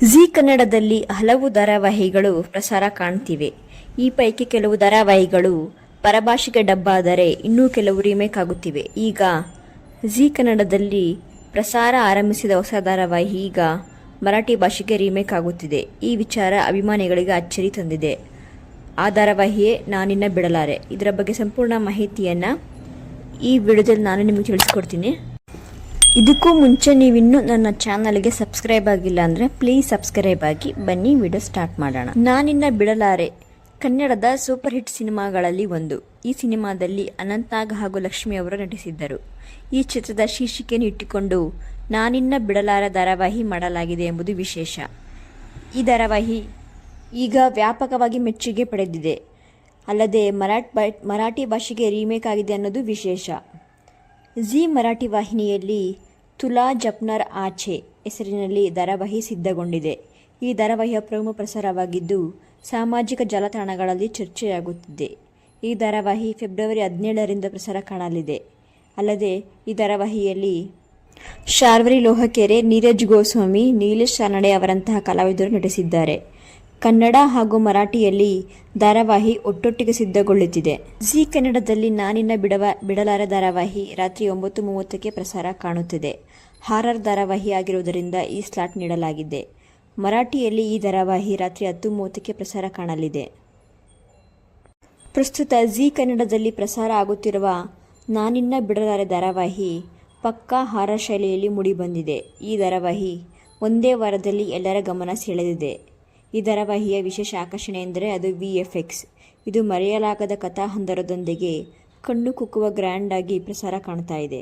G ಕನ್ನಡದಲ್ಲಿ ಹಲವು ಧಾರಾವಾಹಿಗಳು ಪ್ರಸಾರ ಕಾಣ್ತಿವೆ. ಈ ಪೈಕಿ ಕೆಲವು ಧಾರಾವಾಹಿಗಳು ಪರಭಾಷೆಗೆ ಡಬ್ಬಾದರೆ ಇನ್ನೂ ಕೆಲವು ರೀಮೇಕ್ ಆಗುತ್ತಿವೆ. ಈಗ ಜಿ ಕನ್ನಡದಲ್ಲಿ ಪ್ರಸಾರ ಆರಂಭಿಸಿದ ಹೊಸ ಧಾರಾವಾಹಿ ಈಗ ಮರಾಠಿ ಭಾಷೆಗೆ ರೀಮೇಕ್ ಆಗುತ್ತಿದೆ. ಈ ವಿಚಾರ ಅಭಿಮಾನಿಗಳಿಗೆ ಅಚ್ಚರಿ ತಂದಿದೆ. ಆ ಧಾರಾವಾಹಿಯೇ ನಾನಿನ್ನ ಬಿಡಲಾರೆ. ಇದರ ಬಗ್ಗೆ ಸಂಪೂರ್ಣ ಮಾಹಿತಿಯನ್ನು ಈ ವಿಡಿಯೋದಲ್ಲಿ ನಾನು ನಿಮಗೆ ತಿಳಿಸ್ಕೊಡ್ತೀನಿ. ಇದಕ್ಕೂ ಮುಂಚೆ ನೀವಿನ್ನೂ ನನ್ನ ಚಾನಲ್ಗೆ ಸಬ್ಸ್ಕ್ರೈಬ್ ಆಗಿಲ್ಲ ಅಂದರೆ ಪ್ಲೀಸ್ ಸಬ್ಸ್ಕ್ರೈಬ್ ಆಗಿ ಬನ್ನಿ ವಿಡಿಯೋ ಸ್ಟಾರ್ಟ್ ಮಾಡೋಣ. ನಾನಿನ್ನ ಬಿಡಲಾರೆ, ಕನ್ನಡದ ಸೂಪರ್ ಹಿಟ್ ಸಿನಿಮಾಗಳಲ್ಲಿ ಒಂದು. ಈ ಸಿನಿಮಾದಲ್ಲಿ ಅನಂತಾಗ್ ಹಾಗೂ ಲಕ್ಷ್ಮಿ ಅವರು ನಟಿಸಿದ್ದರು. ಈ ಚಿತ್ರದ ಶೀರ್ಷಿಕೆಯನ್ನು ಇಟ್ಟುಕೊಂಡು ನಾನಿನ್ನ ಬಿಡಲಾರ ಧಾರಾವಾಹಿ ಮಾಡಲಾಗಿದೆ ಎಂಬುದು ವಿಶೇಷ. ಈ ಧಾರಾವಾಹಿ ಈಗ ವ್ಯಾಪಕವಾಗಿ ಮೆಚ್ಚುಗೆ ಪಡೆದಿದೆ. ಅಲ್ಲದೆ ಮರಾಠ್ ಮರಾಠಿ ಭಾಷೆಗೆ ರೀಮೇಕ್ ಆಗಿದೆ ಅನ್ನೋದು ವಿಶೇಷ. ಜಿ ಮರಾಠಿ ವಾಹಿನಿಯಲ್ಲಿ ತುಲಾ ಜಪ್ನರ್ ಆಚೆ ಹೆಸರಿನಲ್ಲಿ ಧಾರಾವಾಹಿ ಸಿದ್ಧಗೊಂಡಿದೆ. ಈ ಧಾರಾವಾಹಿಯ ಪ್ರಮುಖ ಪ್ರಸಾರವಾಗಿದ್ದು, ಸಾಮಾಜಿಕ ಜಾಲತಾಣಗಳಲ್ಲಿ ಚರ್ಚೆಯಾಗುತ್ತಿದೆ. ಈ ಧಾರಾವಾಹಿ ಫೆಬ್ರವರಿ ಹದಿನೇಳರಿಂದ ಪ್ರಸಾರ ಕಾಣಲಿದೆ. ಅಲ್ಲದೆ, ಈ ಧಾರಾವಾಹಿಯಲ್ಲಿ ಶಾರ್ವರಿ ಲೋಹಕೆರೆ ನೀರಜ್ ಗೋಸ್ವಾಮಿ, ನೀಲೇಶ್ ಸಾನಡೆ ಅವರಂತಹ ಕಲಾವಿದರು ನಟಿಸಿದ್ದಾರೆ. ಕನ್ನಡ ಹಾಗೂ ಮರಾಠಿಯಲ್ಲಿ ಧಾರಾವಾಹಿ ಒಟ್ಟೊಟ್ಟಿಗೆ ಸಿದ್ಧಗೊಳ್ಳುತ್ತಿದೆ. ಜಿ ಕನ್ನಡದಲ್ಲಿ ನಾನಿನ ಬಿಡವ ಬಿಡಲಾರ ಧಾರಾವಾಹಿ ರಾತ್ರಿ ಒಂಬತ್ತು ಮೂವತ್ತಕ್ಕೆ ಪ್ರಸಾರ ಕಾಣುತ್ತಿದೆ. ಹಾರರ್ ಧಾರಾವಾಹಿ ಆಗಿರುವುದರಿಂದ ಈ ಸ್ಲಾಟ್ ನೀಡಲಾಗಿದೆ. ಮರಾಠಿಯಲ್ಲಿ ಈ ಧಾರಾವಾಹಿ ರಾತ್ರಿ ಹತ್ತು ಮೂವತ್ತಕ್ಕೆ ಪ್ರಸಾರ ಕಾಣಲಿದೆ. ಪ್ರಸ್ತುತ ಜಿ ಕನ್ನಡದಲ್ಲಿ ಪ್ರಸಾರ ಆಗುತ್ತಿರುವ ನಾನಿನ್ನ ಬಿಡಲಾರ ಧಾರಾವಾಹಿ ಪಕ್ಕಾ ಹಾರರ್ ಶೈಲಿಯಲ್ಲಿ ಮೂಡಿಬಂದಿದೆ. ಈ ಧಾರಾವಾಹಿ ಒಂದೇ ವಾರದಲ್ಲಿ ಎಲ್ಲರ ಗಮನ ಸೆಳೆದಿದೆ. ಈ ಧಾರಾವಾಹಿಯ ವಿಶೇಷ ಆಕರ್ಷಣೆ ಎಂದರೆ ಅದು ವಿ ಎಫ್ ಎಕ್ಸ್ ಇದು ಮರೆಯಲಾಗದ ಕಥಾಹಂದರದೊಂದಿಗೆ ಕಣ್ಣು ಕುಕ್ಕುವ ಗ್ರ್ಯಾಂಡ್ ಆಗಿ ಪ್ರಸಾರ ಕಾಣ್ತಾ ಇದೆ.